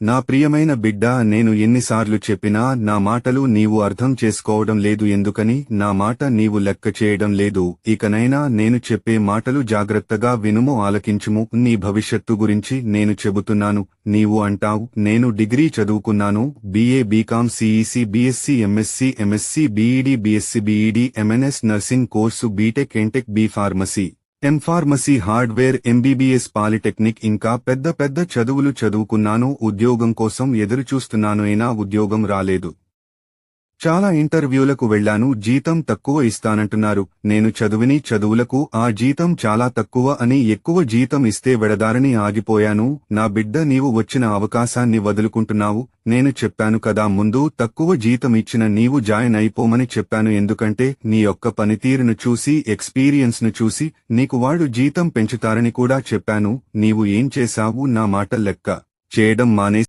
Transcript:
నా ప్రియమైన బిడ్డ నేను ఎన్నిసార్లు చెప్పినా నా మాటలు నీవు అర్థం చేసుకోవడం లేదు ఎందుకని నా మాట నీవు లెక్క చేయడం లేదు ఇకనైనా నేను చెప్పే మాటలు జాగ్రత్తగా వినుము ఆలకించుము నీ భవిష్యత్తు గురించి నేను చెబుతున్నాను నీవు అంటావు నేను డిగ్రీ చదువుకున్నాను BA BCom CEC BSc MSc MSc BEd BSc BEd MNS nursing course BTech MTech B pharmacy M pharmacy hardware MBBS polytechnic ఇంకా పెద్ద పెద్ద చదువులు చదువుకున్నాను ఉద్యోగం కోసం ఎదురుచూస్తున్నాను అయినా ఉద్యోగం రాలేదు. చాలా ఇంటర్వ్యూలకు వెళ్ళాను జీతం తక్కువ ఇస్తానంటున్నారు. నేను చదువుని చదువులకు ఆ జీతం చాలా తక్కువ అని ఎక్కువ జీతం ఇస్తే వెడదారని ఆగిపోయాను. నా బిడ్డ నీవు వచ్చిన అవకాశాన్ని వదులుకుంటున్నావు. నేను చెప్పాను కదా ముందు తక్కువ జీతం ఇచ్చిన నీవు జాయిన్ అయిపోమని చెప్పాను. ఎందుకంటే నీ యొక్క పనితీరును చూసి ఎక్స్పీరియన్స్ను చూసి నీకు వాడు జీతం పెంచుతారని కూడా చెప్పాను. నీవు ఏం చేశావు? నా మాట లెక్క చేయడం మానేసి